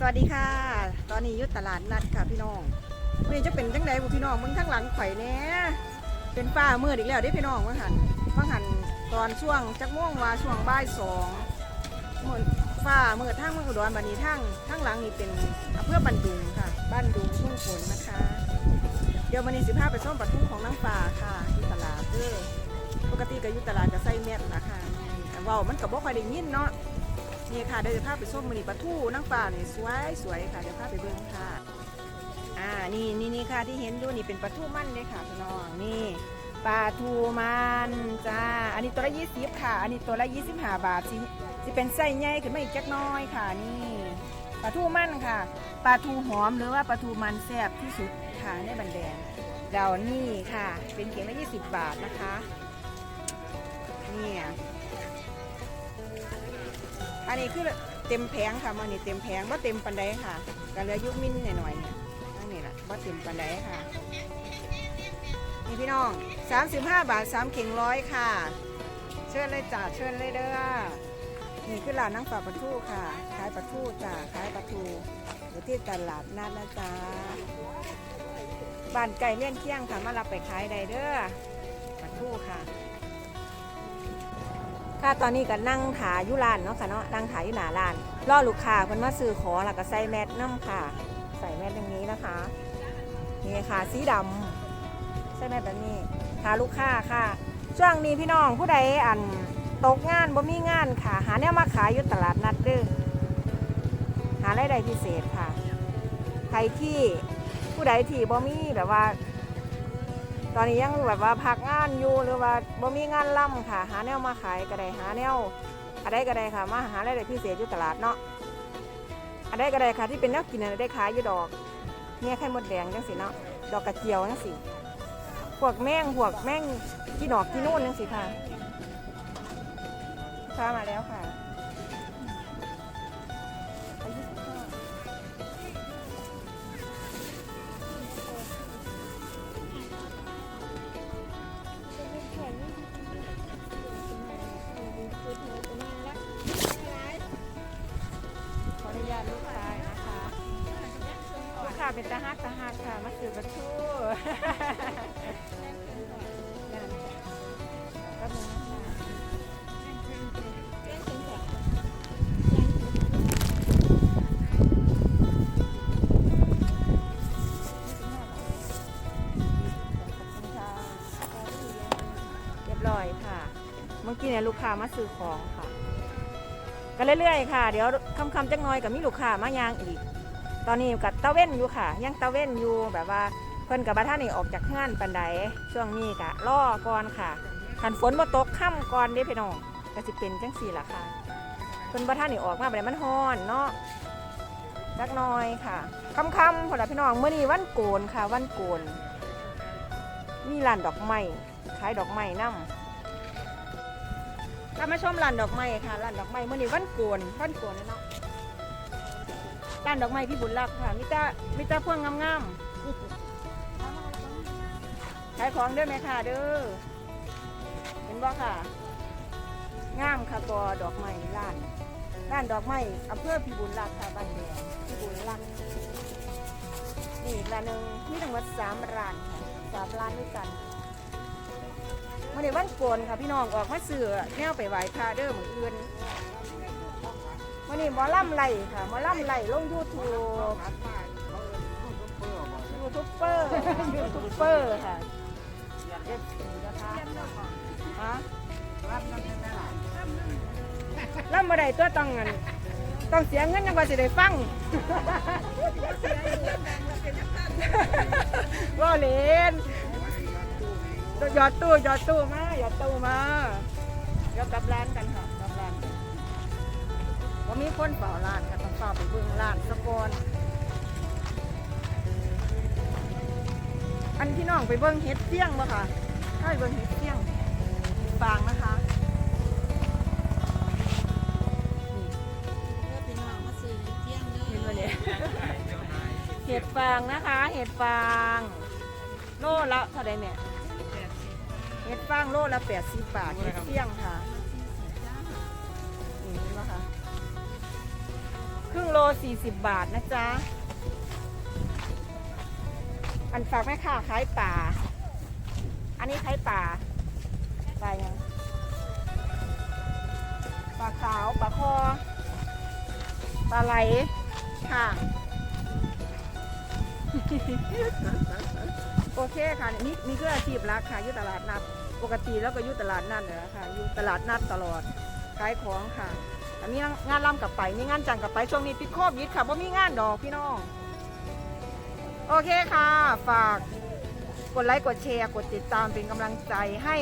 สวัสดีค่ะ ตอนนี้อยุตตลาดนัดค่ะพี่น้องวันนี้จะเป็นจังไดบุพี่น้องมึงทั้งหลังไข่แน่เป็นฝ้ามืดอีกแล้วเด้พี่น้องว่าหันว่าหันตอนช่วงจักม่วงว่าช่วงบ่ายสองมืดฝ้ามืดทั้งเมืองอุดรบันนี้ทั้งทั้งหลังนี่เป็นอำเภอบันดุงค่ะ บ้านดุงทุ่งฝนนะคะ เดี๋ยววันนี้สิพาไปส้มปลาทุ่งของนางฟ้าค่ะที่ตลาดเด้อปกติก็อยู่ตลาดจะใส่แมสนะคะแต่ว่ามันกับบ่ค่อยได้ยินเนาะ นี่ค่ะเดี๋ยวจะพาไปส้มมือนี่ปลาทูนั่งปลานี่สวยสวยค่ะเดี๋ยวพาไปเบิ่งค่ะ อ่านี่นี่นี่ค่ะที่เห็นอยู่นี่เป็นปลาทูมันเลยค่ะพี่น้องนี่ปลาทูมันจ้าอันนี้ตัวละยี่สิบค่ะ อันนี้ตัวละยี่สิบห้าบาทสิสิเป็นไส้ใหญ่ขึ้นมาอีกจักน้อยค่ะนี่ปลาทูมันค่ะปลาทูหอมหรือว่าปลาทูมันแซ่บที่สุดค่ะในบันแดงเรานี่ค่ะ เป็นเขียงละยี่สิบบาทนะคะ เนี่ย อันนี้คือเต็มแผงค่ะมันนี่เต็มแผงว่าเต็มปันไดค่ะก็เหลือยุกมินหน่อยๆเนี่ยนั่นนี่แหละว่าเต็มปันไดค่ะนี่พี่น้อง 35 บาท3เข่งร้อยค่ะ เชิญเลยจ้าเชิญเลยเด้อนี่คือร้านนั่งฝาปลาทูค่ะ ขายปลาทูจ้าขายปลาทูอยู่ที่ตลาดนัดนะจ๊ะบ้านไก่เลี้ยนเที่ยงค่ะมารับไปขายได้เด้อปลาทูค่ะ ค่ะตอนนี้ก็นั่งถายู่ร้านเนาะค่ะเนาะนั่งถายู่หนาร้านรอลูกค้าเพิ่นมาซื้อของแล้วก็ใส่แมสน้ำค่ะ ใส่แมสอย่างนี้นะคะนี่ค่ะสีดำใส่แมสแบบนี้หาลูกค้าค่ะ ช่วงนี้พี่น้องผู้ใดอันตกงานบ่มีงานค่ะ หาแนวมาขายอยู่ตลาดนัดเด้อหารายได้พิเศษค่ะใครที่ผู้ใดที่บ่มีแบบว่า อนนี้ยังแบบว่าพักงานอยู่หรือว่าบ่มีงานล่ำค่ะ หาแนวมาขายก็ได้หาแนวอะไรก็ได้ค่ะ มาหาอะไรได้พิเศษอยู่ตลาดเนาะอะไรก็ได้ค่ะที่เป็นแนวกินอะไรได้ขายอยู่ดอกเนี่ยไข่มดแดงจังสิเนาะดอกกระเจียวจังสิพวกแมงพวกแมงกี่ดอกกี่นู่นจังสิค่ะค้ามาแล้วค่ะ ตาฮักตาฮักค่ะมาซื้อประตูก็มีนะคะเรียบร้อยค่ะ เมื่อกี้เนี่ยลูกค้ามาซื้อของค่ะ กันเรื่อยๆค่ะ เดี๋ยวคำๆจักหน้อยกับมีลูกค้ามายางอีก ตอนนี้กับตะเว้นอยู่ค่ะ ยังตะเว้นอยู่แบบว่าเพิ่นกับบ้านนี่ออกจากงานปันใดช่วงนี้กะล่อก่อนค่ะขันฝนมาตกค่ำก่อนเด้พี่น้องก็สิเป็นจังสี่ล่ะค่ะเพิ่นบ้านนี่ออกมาแบบมันฮ้อนเนาะจักน้อยค่ะค่ำๆพอละพี่น้องเมื่อนี้วันโกนค่ะ วันโกนมีร้านดอกไม้ขายดอกไม้นํถ้ามาชมร้านดอกไม้ค่ะร้านดอกไม้เมื่อนี้วันโกนวันโกนเนาะ ร้านดอกไม้พี่บุญรักค่ะมิตามิตาพวงงามๆขายของเด้ไหมค่ะเด้อเห็นบ่ค่ะงามค่ะกอดอกไม้ร้านร้านดอกไม้อำเภอพี่บุญรักค่ะบ้านแดงพี่บุญรักนี่ร้านหนึ่งมีทั้งหมดสามร้านค่ะสามร้านด้วยกันวันนี้วันโกนค่ะพี่น้องออกมาซื้อแนวไปไหว้พระเด้อเหมือนอื่น วันนี้หมอล่ำไหลค่ะหมอล่ำไหลลงยูทูบยูทูบเบอร์ยูทูบเบอร์ค่ะเอฟซีนะคะฮะล่ำมาได้ตัวต้องเงินต้องเสียเงินยังกว่าจะได้ฟังว่าเล่นหยอดตู้หยอดตู้มาหยอดตู้มาเดี๋ยวกลับร้านกันค่ะ มีคนเฝ้าร้านค่ะต้องเฝ้าไปเบิ่งร้านสะกอนอันพี่น้องไปเบิ่งเห็ดเสี้ยงบ่ค่ะถ้าไปเบิ่งเห็ดเสี้ยงฟางนะคะนี่เพื่อพี่น้องมาซื้อเที่ยงเด้เห็นอบ่เนี่ยเห็ดฟางนะคะ เห็ดฟางโลละเท่าไรเนี่ยเห็ดฟางโลละแปดสิบบาทเห็ดเสี้ยงค่ะ นี่เห็นบ่คะคือรึ่งโลสี่สิบบาทนะจ๊ะ อันฝากแม่ค้าขายป่า อันนี้ขายป่าปลายังปลาขาวปลาคอปลาไหลค่ะ โอเคค่ะนี่มีเครื่องอาชีพรักค่ะยู่ตลาดนัด ปกติแล้วก็ยู่ตลาดนัดเหรอค่ะยู่ตลาดนัดตลอดขายของค่ะ แต่มีงานร่ำกับไปมีงานจังกับไปช่วงนี้ปิดโควิดค่ะว่ามีงานดอกพี่น้อง โอเคค่ะ ฝากกดไลค์กดแชร์กดติดตามเป็นกำลังใจให้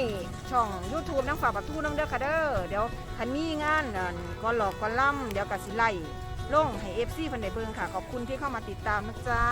ช่อง YouTube นังฝากประตูน้ำเด้อค่ะเด้อเดี๋ยวคันมีงานนั่นก็หลอกก็ล่ำเดี๋ยวกัสิไล่ลงให้เอฟซีพันใดเบิงค่ะ ขอบคุณที่เข้ามาติดตามนะจ๊ะ